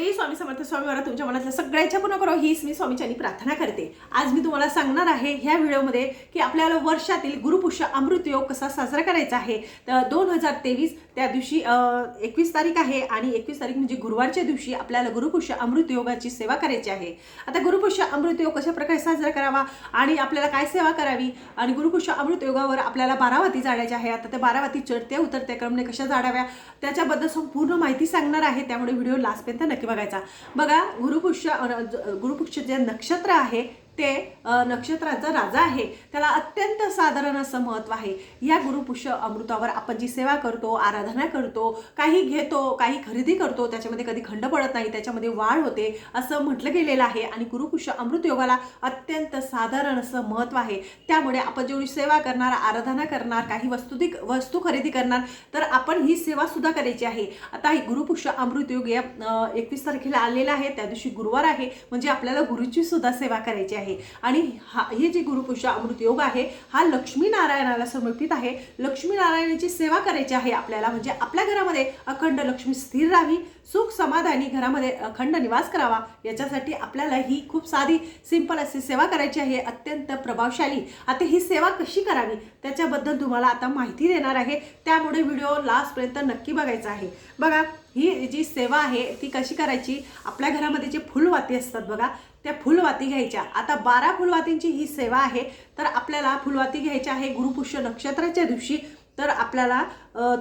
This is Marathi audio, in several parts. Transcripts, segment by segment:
श्री स्वामी समर्थ स्वामी मला तुमच्या मनातल्या सगळ्याच्या पूर्ण करो हीच मी स्वामीच्यानी प्रार्थना करते. आज मी तुम्हाला सांगणार आहे ह्या व्हिडिओमध्ये की आपल्याला वर्षातील गुरुपुष्य अमृत योग कसा साजरा करायचा आहे. तर दोन हजार तेवीस त्या दिवशी एकवीस तारीख आहे आणि एकवीस तारीख म्हणजे गुरुवारच्या दिवशी आपल्याला गुरुपुष्य अमृत योगाची सेवा करायची आहे. आता गुरुपुष्य अमृत योग कशा प्रकारे साजरा करावा आणि आपल्याला काय सेवा करावी आणि गुरुपुष्य अमृत योगावर आपल्याला बारावाती जाण्याच्या आहे आता त्या बारावाती चढत्या उतरत्या क्रमने कशा जाडाव्या त्याच्याबद्दल संपूर्ण माहिती सांगणार आहे. त्यामुळे व्हिडिओ लास्टपर्यंत नक्की बघायचा. बघा गुरुपुष्य अ, गुरुपुष्य जे नक्षत्र आहे ते नक्षत्राचा राजा आहे. त्याला अत्यंत साधारण असं महत्त्व आहे. या गुरुपुष्य अमृतावर आपण जी सेवा करतो आराधना करतो काही घेतो काही खरेदी करतो त्याच्यामध्ये कधी खंड पडत नाही त्याच्यामध्ये वाढ होते असं म्हटलं गेलेलं आहे. आणि गुरुपुष्य अमृत योगाला अत्यंत साधारण असं महत्त्व आहे. त्यामुळे आपण जेवढी सेवा करणार आराधना करणार काही वस्तू वस्तू खरेदी करणार तर आपण ही सेवा सुद्धा करायची आहे. आता ही गुरुपुष्य अमृत योग या एकवीस तारखेला आलेला आहे. त्या दिवशी गुरुवार आहे. म्हणजे आपल्याला गुरुची सुद्धा सेवा करायची आहे. आणि हा हे जे गुरुपुष्य अमृत योग आहे हा लक्ष्मी नारायणाला समर्पित आहे. लक्ष्मी नारायणाची सेवा करायची आहे आपल्याला म्हणजे आपल्या घरामध्ये अखंड लक्ष्मी स्थिर राहावी सुख समाधानी घरामध्ये अखंड निवास करावा याच्यासाठी आपल्याला ही खूप साधी सिंपल अशी सेवा करायची आहे अत्यंत प्रभावशाली. आता ही सेवा कशी करावी त्याच्याबद्दल तुम्हाला आता माहिती देणार आहे. त्यामुळे व्हिडिओ लास्टपर्यंत नक्की बघायचा आहे. बघा ही जी सेवा आहे ती कशी करायची? आपल्या घरामध्ये जे फुलवाती असतात बघा त्या फुलवाती घ्यायच्या. आता बारा फुलवातींची ही सेवा आहे तर आपल्याला फुलवाती घ्यायच्या आहे गुरुपुष्य नक्षत्राच्या दिवशी. तर आपल्याला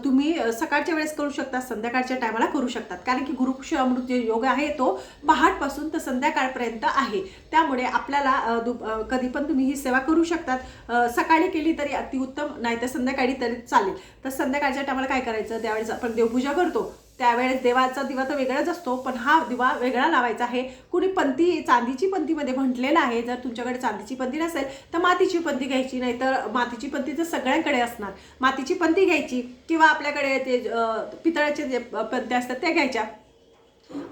तुम्ही सकाळच्या वेळेस करू शकता संध्याकाळच्या टायमाला करू शकतात कारण की गुरुपुष्य अमृत जे योग आहे तो पहाटपासून तर संध्याकाळपर्यंत आहे. त्यामुळे आपल्याला दु- कधी पण तुम्ही ही सेवा करू शकतात. सकाळी केली तरी अतिउत्तम नाही तर संध्याकाळी तरी चालेल. तर संध्याकाळच्या टायमाला काय करायचं? त्यावेळेस आपण देवपूजा करतो. त्यावेळेस देवाचा दिवा तर वेगळाच असतो पण हा दिवा वेगळा लावायचा आहे. कुणी पंथी चांदीची पंथीमध्ये म्हटलेलं आहे जर तुमच्याकडे चांदीची पंथी नसेल तर मातीची पंथी घ्यायची नाही तर मातीची पंथी तर सगळ्यांकडे असणार. मातीची पंथी घ्यायची किंवा आपल्याकडे ते अं, पितळाचे जे पंथ्या असतात त्या घ्यायच्या.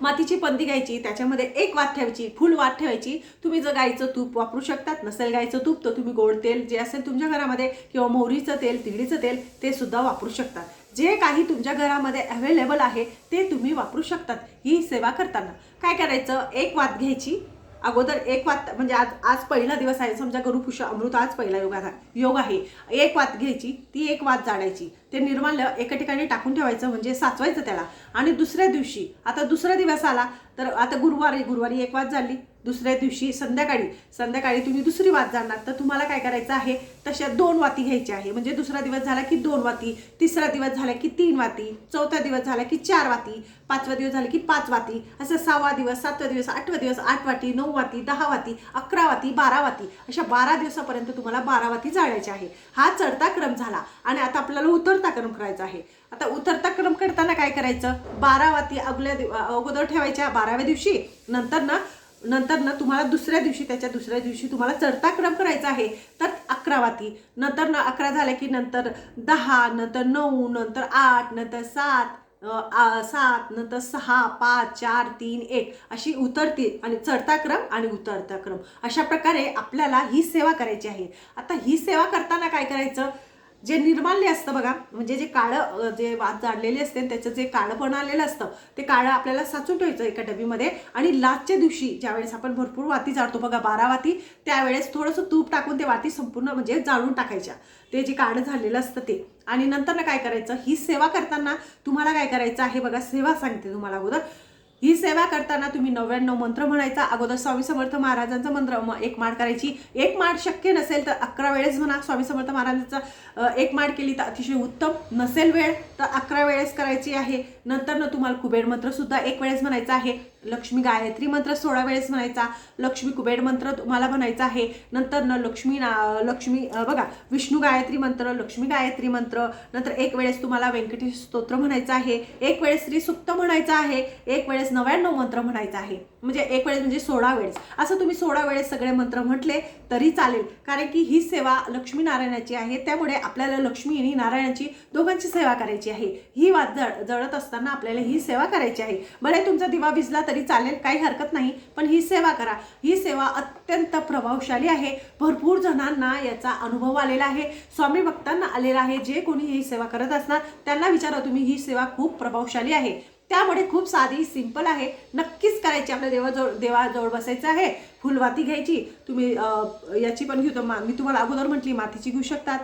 मातीची पंदी घ्यायची त्याच्यामध्ये एक वात ठेवायची फुल वात ठेवायची. तुम्ही जर गाईचं तूप वापरू शकतात नसेल गाईचं तूप तर तुम्ही गोड तेल जे असेल तुमच्या घरामध्ये किंवा मोहरीचं तेल तिळीचं तेल ते सुद्धा वापरू शकतात. जे काही तुमच्या घरामध्ये अवेलेबल आहे ते तुम्ही वापरू शकतात ही सेवा करताना. काय करायचं? एक वात घ्यायची. अगोदर एक वात म्हणजे आज आज पहिला दिवस आहे. समजा गुरुपुष्य अमृत आज पहिला योग योग आहे. एक वात घ्यायची ती एक वात जाडायची. ते निर्माल्य एका ठिकाणी टाकून ठेवायचं म्हणजे साचवायचं त्याला. आणि दुसऱ्या दिवशी आता दुसरा दिवस आला तर आता गुरुवारी गुरुवारी एक वात झाली. दुसऱ्या दिवशी संध्याकाळी संध्याकाळी तुम्ही दुसरी वात जाणार. तर तुम्हाला काय करायचं आहे? तशा दोन वाती घ्यायच्या आहे. म्हणजे दुसरा दिवस झाला की दोन वाती तिसरा दिवस झाला की तीन वाती चौथा दिवस झाला की चार वाती पाचवा दिवस झाला की पाच वाती असं सहावा दिवस सातवा दिवस आठवा दिवस आठ वाती नऊ वाती दहा वाती अकरा वाती बारा वाती अशा बारा दिवसापर्यंत तुम्हाला बारा वाती जाळायच्या आहे. हा चढता क्रम झाला आणि आता आपल्याला उतरता क्रम करायचा आहे. आता उतरता क्रम करताना काय करायचं? बारा वाती अगल्या दिव- अगोदर ठेवायच्या बाराव्या दिवशी. नंतर ना नंतर ना तुम्हाला दुसऱ्या दिवशी त्याच्या दुसऱ्या दिवशी तुम्हाला चढता क्रम करायचा आहे तर अकरा वाती. नंतर ना अकरा झाल्या की नंतर दहा नंतर नऊ नंतर आठ नंतर सात सात नंतर सहा पाच चार तीन एक. अशी उतरती आणि चढता क्रम आणि उतरता क्रम. अशा प्रकारे आपल्याला ही सेवा करायची आहे. आता ही सेवा करताना काय करायचं? जे निर्माल्य असतं बघा म्हणजे जे काळं जे वात जाडलेले असते त्याचं जे काळं आलेलं असतं ते काळं आपल्याला साचून ठेवायचं एका डबीमध्ये. आणि लास्टच्या दिवशी ज्यावेळेस आपण भरपूर वाती जाळतो बघा बारा वाती त्यावेळेस थोडंसं तूप टाकून ते वाती संपूर्ण म्हणजे जाळून टाकायच्या. ते जे काळं झालेलं असतं ते. आणि नंतर ना काय करायचं? ही सेवा करताना तुम्हाला काय करायचं आहे? बघा सेवा सांगते तुम्हाला अगोदर. ही सेवा करताना तुम्ही नव्याण्णव मंत्र म्हणायचा अगोदर स्वामी समर्थ महाराजांचा मंत्र मग एक माळ करायची. एक माळ शक्य नसेल तर अकरा वेळेस म्हणा स्वामी समर्थ महाराजांचा एक माळ केली तर अतिशय उत्तम. नसेल वेळ तर अकरा वेळेस करायची आहे. नंतर न तुम्हाला कुबेर मंत्रसुद्धा एक वेळेस म्हणायचा आहे. लक्ष्मी गायत्री मंत्र सोळा वेळेस म्हणायचा लक्ष्मी कुबेर मंत्र तुम्हाला म्हणायचा आहे. नंतर न लक्ष्मी ना लक्ष्मी बघा विष्णू गायत्री मंत्र लक्ष्मी गायत्री मंत्र नंतर एक वेळेस तुम्हाला व्यंकटेश स्तोत्र म्हणायचं आहे एक वेळेस श्री सुक्त म्हणायचं आहे एक वेळेस नव्याण्णव मंत्र म्हणायचं आहे. म्हणजे एक वेळेस म्हणजे सोळा वेळेस. असं तुम्ही सोळा वेळेस सगळे मंत्र म्हटले तरी चालेल. कारण की ही सेवा लक्ष्मी नारायणाची आहे त्यामुळे आपल्याला लक्ष्मी आणि नारायणाची दोघांची सेवा करायची आहे. ही वाद जळ जळत असताना आपल्याला ही सेवा करायची आहे. बरे तुमचा दिवा भिजला तरी चालेल काही हरकत नाही पण ही सेवा करा. ही सेवा अत्यंत प्रभावशाली आहे. भरपूर जणांना याचा अनुभव आलेला आहे. स्वामी भक्तांना आलेला आहे. जे कोणी ही सेवा करत असणार त्यांना विचारा तुम्ही ही सेवा खूप प्रभावशाली आहे. त्यामुळे खूप साधी सिंपल आहे. नक्कीच करायची आपल्या देवाजवळ देवाजवळ बसायचं आहे. फुलवाती घ्यायची. तुम्ही याची पण घेऊ मा- मी तुम्हाला अगोदर म्हटली मातीची घेऊ शकतात.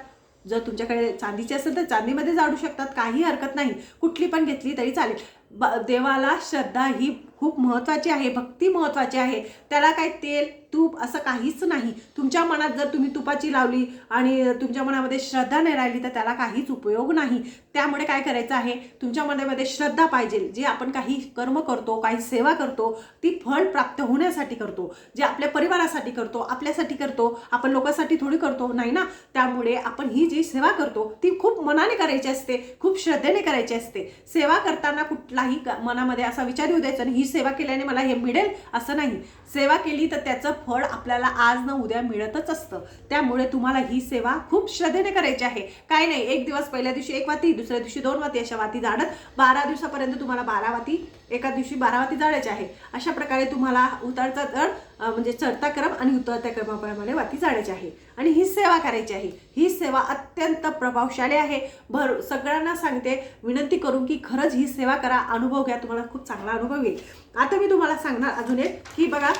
जर तुमच्याकडे चांदीची असेल तर चांदीमध्ये जाडू शकतात. काही हरकत नाही. कुठली पण घेतली तरी चालेल. ब देवाला श्रद्धा ही खूप महत्त्वाची आहे भक्ती महत्त्वाची आहे. त्याला काय तेल तूप असं काहीच नाही. तुमच्या मनात जर तुम्ही तुपाची लावली आणि तुमच्या मनामध्ये श्रद्धा नाही राहिली तर त्याला काहीच उपयोग नाही. त्यामुळे काय करायचं आहे? तुमच्या मनामध्ये श्रद्धा पाहिजे. जे आपण काही कर्म करतो काही सेवा करतो ती फळ प्राप्त होण्यासाठी करतो. जे आपल्या परिवारासाठी करतो आपल्यासाठी करतो आपण लोकांसाठी थोडी करतो नाही ना? त्यामुळे आपण ही जी सेवा करतो ती खूप मनाने करायची असते खूप श्रद्धेने करायची असते. सेवा करताना कुठलाही क- मनामध्ये असा विचार येऊ द्यायचा आणि ही सेवा केल्याने मला हे मिळेल असं नाही. सेवा केली तर त्याचं फळ आपल्याला आज न उद्या मिळतच असतं. त्यामुळे तुम्हाला ही सेवा खूप श्रद्धेने करायची आहे. काय नाही एक दिवस पहिल्या दिवशी एक वाती दुसऱ्या दिवशी दोन वाती अशा वाती जाणत बारा दिवसापर्यंत तुम्हाला बारा वाती एका दिवशी बारावाती जाळायचे आहे. अशा प्रकारे तुम्हाला उतारचा चढ म्हणजे चढता क्रम आणि उतरत्या क्रमाप्रमाणे वाती जाळायची आहे. आणि ही सेवा करायची आहे. ही सेवा अत्यंत प्रभावशाली आहे. भर सगळ्यांना सांगते विनंती करून की खरंच ही सेवा करा. अनुभव घ्या. तुम्हाला खूप चांगला अनुभव येईल. आता मी तुम्हाला सांगणार अजून एक. की बघा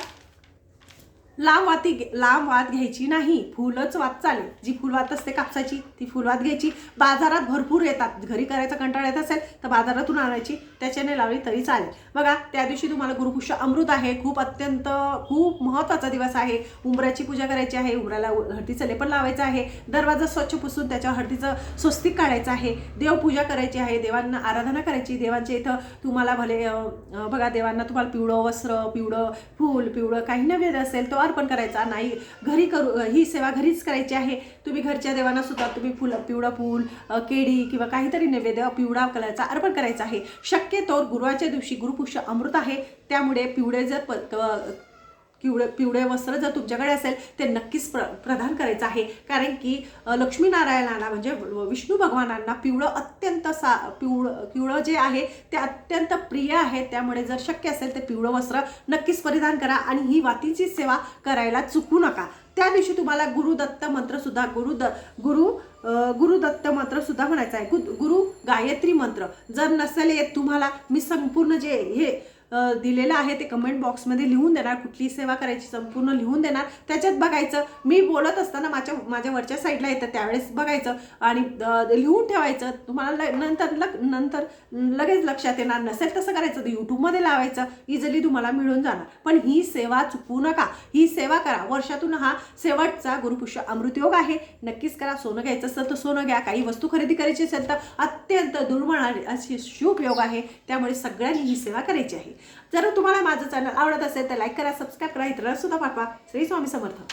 लांब वाती घे- लांब वात घ्यायची नाही. फुलच वात चालेल. जी फुलवात असते कापसाची ती फुलवात घ्यायची. बाजारात भरपूर येतात. घरी करायचा कंटाळा येत असेल तर बाजारातून आणायची. त्याच्याने लावली तरी चालेल. बघा त्या दिवशी तुम्हाला गुरुपुष्य अमृत आहे. खूप अत्यंत खूप महत्त्वाचा दिवस आहे. उंबराची पूजा करायची आहे. उंबराला हळदीचं लेपण लावायचं आहे. दरवाजा स्वच्छ पुसून त्याच्यावर हळदीचं स्वस्तिक काढायचं आहे. देवपूजा करायची आहे. देवांना आराधना करायची. देवांच्या इथं तुम्हाला भले बघा देवांना तुम्हाला पिवळं वस्त्र पिवळं फूल पिवळं काही नैवेद्य असेल तो अर्पण करायचा नाही घरी करू ही सेवा घरीच करायची आहे. तुम्ही घरच्या देवांना सुद्धा तुम्ही फुलं पिवळं फूल केळी किंवा काहीतरी नैवेद्य पिवळा कलरचा अर्पण करायचा आहे. शक्यतो गुरुवाच्या दिवशी गुरुपुष्य अमृत आहे. त्यामुळे पिवळे जर प पिवळे पिवळे वस्त्र जर तुमच्याकडे असेल ते नक्कीच प्र प्रदान करायचं आहे. कारण की लक्ष्मीनारायणांना लक्ष्मीनारायणाला म्हणजे विष्णू भगवानांना पिवळं अत्यंत सा पिवळं पिवळं जे आहे ते अत्यंत प्रिय आहे. त्यामुळे जर शक्य असेल तर पिवळं वस्त्र नक्कीच परिधान करा आणि ही वातीची सेवा करायला चुकू नका. त्या दिवशी तुम्हाला गुरुदत्त मंत्रसुद्धा गुरु गुरु गुरुदत्त मंत्रसुद्धा म्हणायचा आहे. गुरु गुरु गायत्री मंत्र. जर नसेल येत तुम्हाला मी संपूर्ण जे हे दिलेलं आहे ते कमेंट बॉक्समध्ये लिहून देणार. कुठली सेवा करायची संपूर्ण लिहून देणार. त्याच्यात बघायचं. मी बोलत असताना माझ्या माझ्या वरच्या साईडला येतं त्यावेळेस बघायचं. आणि लिहून ठेवायचं. तुम्हाला ल- नंतर लग नंतर लगेच लक्षात येणार नसेल तसं करायचं. तर यूट्यूबमध्ये लावायचं. इझिली तुम्हाला मिळून जाणार. पण ही सेवा चुकू नका. ही सेवा करा. वर्षातून हा शेवटचा गुरुपुष्य अमृतयोग आहे. नक्कीच करा. सोनं घ्यायचं असेल तर सोनं घ्या. काही वस्तू खरेदी करायची असेल तर अत्यंत दुर्मळ अशी शुभ योग आहे. त्यामुळे सगळ्यांनी ही सेवा करायची आहे. जर तुम्हाला माझं चॅनल आवडत असेल तर लाईक करा सबस्क्राईब करा सुद्धा पाठवा. श्री स्वामी समर्थ.